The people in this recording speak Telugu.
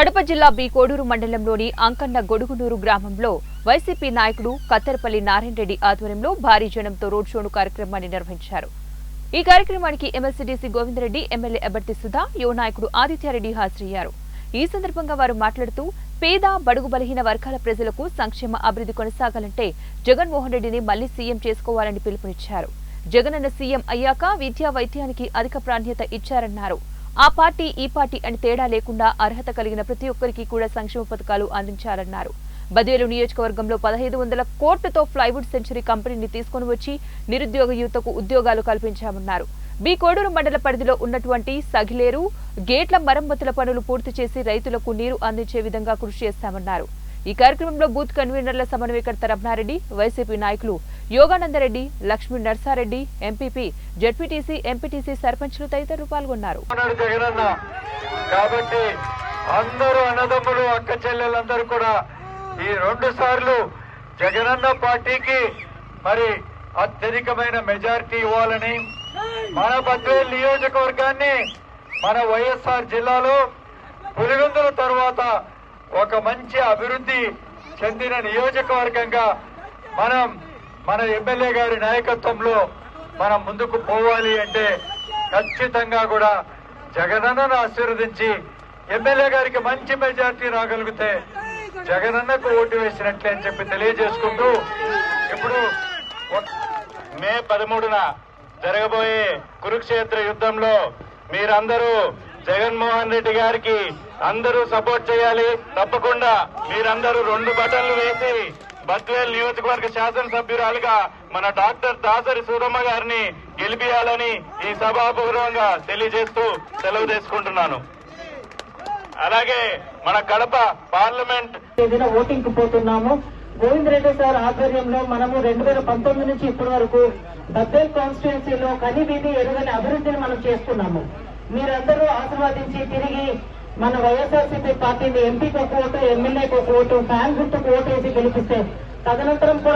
కడప జిల్లా బి కోడూరు మండలంలోని అంకన్న గొడుగునూరు గ్రామంలో వైసీపీ నాయకుడు కత్తెరపల్లి నారాయణ రెడ్డి ఆధ్వర్యంలో భారీ జనంతో రోడ్ షోను కార్యక్రమాన్ని నిర్వహించారు. ఈ కార్యక్రమానికి ఎమ్మెల్సీడీసీ గోవిందరెడ్డి ఎమ్మెల్యే అభ్యర్థి సుధా యువ నాయకుడు ఆదిత్యారెడ్డి హాజరయ్యారు. ఈ సందర్భంగా వారు మాట్లాడుతూ పేద బడుగు బలహీన వర్గాల ప్రజలకు సంక్షేమ అభివృద్ధి కొనసాగాలంటే జగన్మోహన్ రెడ్డిని మళ్ళీ సీఎం చేసుకోవాలని పిలుపునిచ్చారు. జగనన్న సీఎం అయ్యాక విద్యా వైద్యానికి అధిక ప్రాధాన్యత ఇచ్చారన్నారు. ఆ పార్టీ ఈ పార్టీ అని తేడా లేకుండా అర్హత కలిగిన ప్రతి ఒక్కరికి కూడా సంక్షేమ పథకాలు అందించాలన్నారు. బదివేలు నియోజకవర్గంలో పదహైదు వందల కోట్లతో ప్లైవుడ్ సెంచరీ కంపెనీని తీసుకొని వచ్చి నిరుద్యోగ యువతకు ఉద్యోగాలు కల్పించామన్నారు. బి కోడూరు మండల పరిధిలో ఉన్నటువంటి సగిలేరు గేట్ల మరమ్మతుల పనులు పూర్తి చేసి రైతులకు నీరు అందించే విధంగా కృషి చేస్తామన్నారు. ఈ కార్యక్రమంలో బూత్ కన్వీనర్ల సమన్వయకర్త రమణారెడ్డి వైసీపీ నాయకులు Yoganandareddy Lakshmi Narsareddy MPP ZPTC MPTC సర్పంచ్లు తదితరులు పాల్గొన్నారు. కాబట్టి అందరూ అన్నదమ్ములు అక్క చెల్లెలందరూ కూడా ఈ రెండు సార్లు జగనన్న పార్టీకి మరి అత్యధికమైన మెజారిటీ ఇవ్వాలని మన బద్వేల్ నియోజకవర్గాన్ని మన వైఎస్ఆర్ జిల్లాలో పులివెందుల తర్వాత ఒక మంచి అభివృద్ధి చెందిన నియోజకవర్గంగా మనం మన ఎమ్మెల్యే గారి నాయకత్వంలో మనం ముందుకు పోవాలి అంటే ఖచ్చితంగా కూడా జగనన్నను ఆశీర్వదించి ఎమ్మెల్యే గారికి మంచి మెజార్టీ రాగలిగితే జగనన్నకు ఓటు వేసినట్లే అని చెప్పి తెలియజేసుకుంటూ ఇప్పుడు మే పదమూడున జరగబోయే కురుక్షేత్ర యుద్ధంలో మీరందరూ జగన్మోహన్ రెడ్డి గారికి అందరూ సపోర్ట్ చేయాలి. తప్పకుండా మీరందరూ రెండు బటన్లు వేసి బద్వేల్ నియోజకవర్గ శాసనసభ్యురాలుగా మన డాక్టర్ దాసరి సూరమ్మ గారిని గెలిపియాలని ఈ సభాపూర్వంగా తెలియజేస్తూ సెలవు తీసుకుంటున్నాను. అలాగే మన కడప పార్లమెంట్ తేదీన ఓటింగ్కు పోతున్నాము. గోవింద్ రెడ్డి సార్ ఆధ్వర్యంలో మనము రెండు వేల పంతొమ్మిది నుంచి ఇప్పటి వరకు బద్వేల్ కాన్స్టిట్యున్సీలో కని వీధి ఎరుగని అభివృద్ధిని మనం చేస్తున్నాము. మీరందరూ ఆశీర్వాదించి తిరిగి మన వైఎస్ఆర్సీపీ పార్టీని ఎంపీకి ఒక ఓటు ఎమ్మెల్యేకి ఒక ఓటు ఫ్యాన్ గుర్తుకు ఓటు వేసి గెలిపిస్తే తదనంతరం కూడా